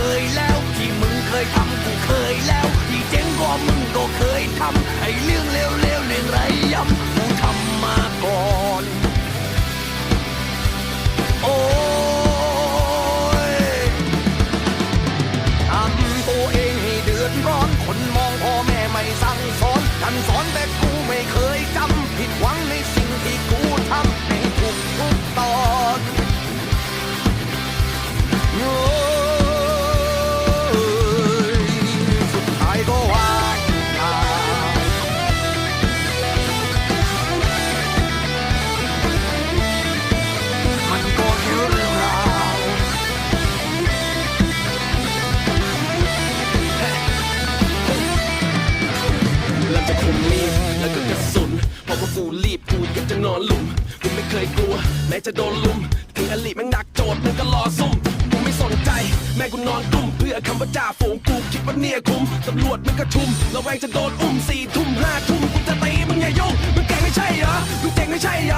เคยแล้ว ที่มึงเคยทำกูเคยแล้ว ที่เจ๊งก็มึงก็เคยทำไอ้เรื่องเลวๆเรื่องไรย้ำกูทำมาก่อนโอ้ยทำตัวเองให้เดือดร้อน คนมองพ่อแม่ไม่สั่งสอนกันสอนแต่ จะคมมีดแล้วก็กระสุนเพราว่ากูรีบกูอยักจะนอนหลุมกูไม่เคยกลัว แม้จะโดนลุมถึงอลีแม่งดักโจทย์มันก็รอซุ่มกูไม่สนใจ แม่กูนอนกุ้มเพื่อคำว่าจ่าฝูงกูคิดว่าเนี่ยคุ้มตำรวจมันก็ชุมระแวงจะโดนอุ้มสี่ทุ่มห้าทุ่มกูจะตีมึงอย่ายุ่งมึงเก่งไม่ใช่เหรอมึงเก่งไม่ใช่เหรอ